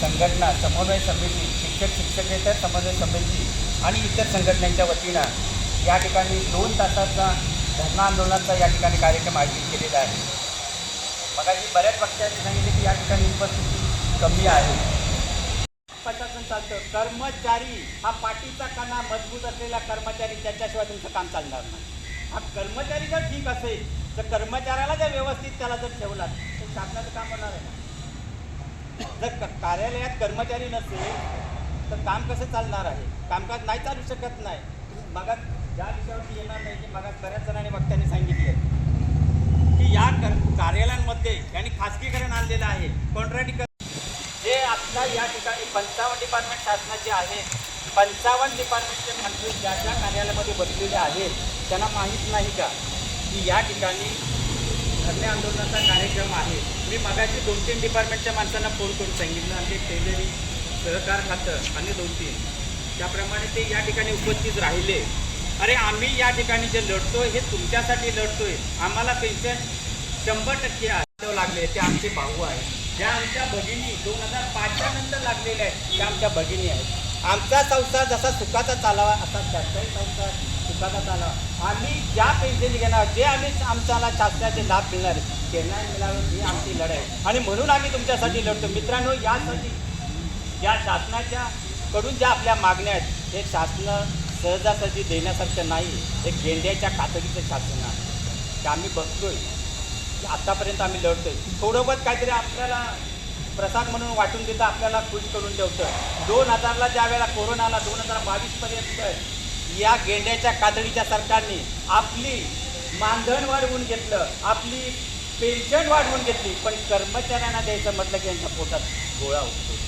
संघटना समन्वय समिती शिक्षक शिक्षकेतर समन्वय समिती आणि इतर संघटनांच्या वतीनं या ठिकाणी दोन तासाचा धरणा आंदोलनाचा या ठिकाणी कार्यक्रम आयोजित केलेला आहे. मगाशी बऱ्याच पक्षांनी सांगितले की या ठिकाणी उपस्थिती कमी आहे. प्रशासन चालतं. कर्मचारी हा पाठीचा कणा मजबूत असलेला कर्मचारी त्याच्याशिवाय तुमचं काम चालणार नाही. हा कर्मचारी जर ठीक असेल तर कर्मचाऱ्याला जर व्यवस्थित त्याला जर ठेवलात तर शासनाचं काम होणार आहे ना? जर कार्यालयात कर्मचारी नसेल तर काम कसं चालणार आहे? कामकाज नाही चालू शकत नाही. मगात ज्या विषयावरती येणार नाही की मगात बऱ्याच जणांनी वक्त्यांनी सांगितले की या कर कार्यालयांमध्ये यांनी खासगीकरण आणलेलं आहे. कॉन्ट्रॅक्टिकल जे आता या ठिकाणी पंचावन्न डिपार्टमेंट शासनाचे आहेत पंचावन्न डिपार्टमेंटचे मंत्री ज्या ज्या कार्यालयामध्ये बसलेले आहेत त्यांना माहीत नाही का? की या ठिकाणी धरणे आंदोलनाचा कार्यक्रम आहे. मी मगाशी दोन तीन डिपार्टमेंटच्या माणसांना फोन करून सांगितलं आणि ते सहकार खातं आणि दोन तीन. त्याप्रमाणे ते या ठिकाणी उपस्थित राहिले. अरे आम्ही या ठिकाणी जे लढतोय हे तुमच्यासाठी लढतोय. आम्हाला पेन्शन शंभर टक्के लागले. ते आमचे भाऊ आहेत. ज्या आमच्या भगिनी दोन हजार पाचच्या नंतर लागलेल्या आहेत त्या आमच्या भगिनी आहेत. आमचा संसार जसा सुखाचा चालावा असा त्याचाही संसार विभागात आलं आम्ही ज्या पेन्शन घेणार जे आम्ही आमच्याला शासनाचे लाभ मिळणार ते नाही मिळावे ही आमची लढाई. आहे. आणि म्हणून आम्ही तुमच्यासाठी लढतो. मित्रांनो यासाठी या शासनाच्या कडून ज्या आपल्या मागण्या आहेत हे शासन सहजासहजी देण्यासारखं नाही. हे गेंड्याच्या कातडीचं शासन आहे. ते आम्ही बघतोय. की आत्तापर्यंत आम्ही लढतोय. थोडंबत काहीतरी आपल्याला प्रसाद म्हणून वाटून देतं आपल्याला खुश करून ठेवतं. दोन हजारला ज्या वेळेला कोरोनाला दोन हजार बावीसपर्यंत या गेंड्याच्या कातडीच्या सरकारने आपली मानधन वाढवून घेतलं आपली पेन्शन वाढवून घेतली पण कर्मचाऱ्यांना द्यायचं म्हटलं की यांच्या पोटात गोळा उठतो